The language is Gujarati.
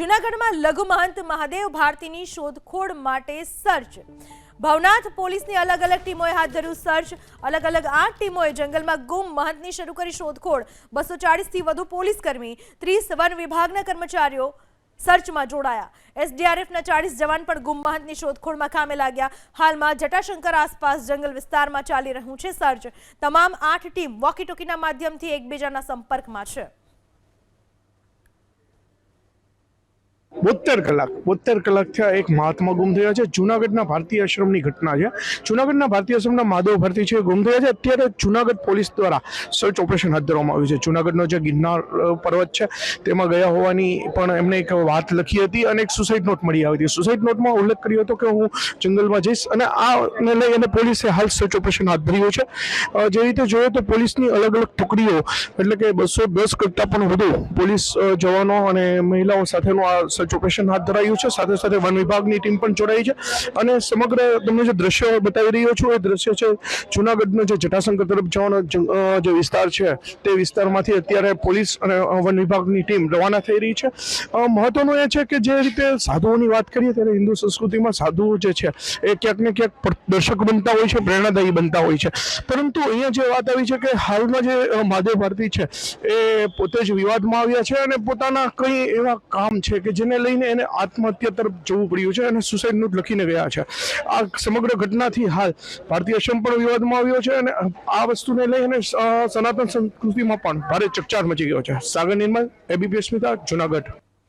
જૂનાગઢમાં લઘુ મહંત મહાદેવ ભારતીની શોધખોળ માટે સર્ચ. ભવનાથ પોલીસની અલગ અલગ ટીમોએ હાથ ધર્યું સર્ચ. અલગ અલગ આઠ ટીમોએ જંગલમાં ગુમ મહંતની શરૂ કરી શોધખોળ. બસો ચાળીસથી વધુ પોલીસ કર્મી ત્રીસ વન વિભાગના કર્મચારીઓ સર્ચમાં જોડાયા. એસડીઆરએફના ચાળીસ જવાન પણ ગુમ મહંતની શોધખોળમાં કામે લાગ્યા. હાલમાં જટાશંકર આસપાસ જંગલ વિસ્તારમાં ચાલી રહ્યું છે સર્ચ. તમામ આઠ ટીમ વોકી ટોકીના માધ્યમથી એકબીજાના સંપર્કમાં છે. બોતેર કલાક. બોતેર કલાક થયા એક મહાત્મા ગુમ થયા છે. જુનાગઢના ભારતીય આશ્રમની ઘટના છે. જુનાગઢના ભારતીય આશ્રમના માધવ ભારતી છે, ગુમ થયા છે. અત્યારે જુનાગઢ પોલીસ દ્વારા સર્ચ ઓપરેશન હાથ ધરવામાં આવ્યું છે. જુનાગઢનો જે ગિરનાર પર્વત છે, તેમાં ગયા હોવાની પણ એમને એક વાત લખી હતી અને એક સુસાઇડ નોટ મળી આવી હતી. સુસાઇડ નોટમાં ઉલ્લેખ કર્યો હતો કે હું જંગલમાં જઈશ અને આને લઈ અને પોલીસે હાલ સર્ચ ઓપરેશન હાથ ધર્યું છે. જે રીતે જોઈએ તો પોલીસની અલગ અલગ ટુકડીઓ, એટલે કે બસો દસ કરતાં પણ વધુ પોલીસ જવાનો અને મહિલાઓ સાથેનું આ સર્ચ ઓપરેશન હાથ ધરાયું છે. સાથે સાથે વન વિભાગની ટીમ પણ જોડાઈ છે. અને સમગ્ર તમને જે દ્રશ્ય બતાવી રહ્યો છું, એ દ્રશ્ય છે જુનાગઢનો જે જટાશંકર તરફ જવાનો જે વિસ્તાર છે, તે વિસ્તારમાંથી અત્યારે પોલીસ અને વન વિભાગની ટીમ રવાના થઈ રહી છે. મહત્વનું એ છે કે જે રીતે સાધુઓની વાત કરીએ ત્યારે હિન્દુ સંસ્કૃતિમાં સાધુઓ જે છે, એ ક્યાંક ને ક્યાંક દર્શક બનતા હોય છે, પ્રેરણાદાયી બનતા હોય છે. પરંતુ અહીંયા જે વાત આવી છે કે હાલમાં જે મહાદેવ ભારતી છે, એ પોતે જ વિવાદમાં આવ્યા છે અને પોતાના કંઈ એવા કામ છે કે જેને લઈને એને આત્મહત્યા તરફ જવું પડ્યું છે અને સુસાઇડ નોટ લખીને ગયા છે. આ સમગ્ર ઘટનાથી હાલ ભારતીય આશ્રમ પણ વિવાદમાં આવ્યો છે અને આ વસ્તુને લઈને સનાતન સંસ્કૃતિમાં પણ ભારે ચકચાર મચી ગયો છે. સાગર નિર્મલ એબીપી સ્મિતા જુનાગઢ.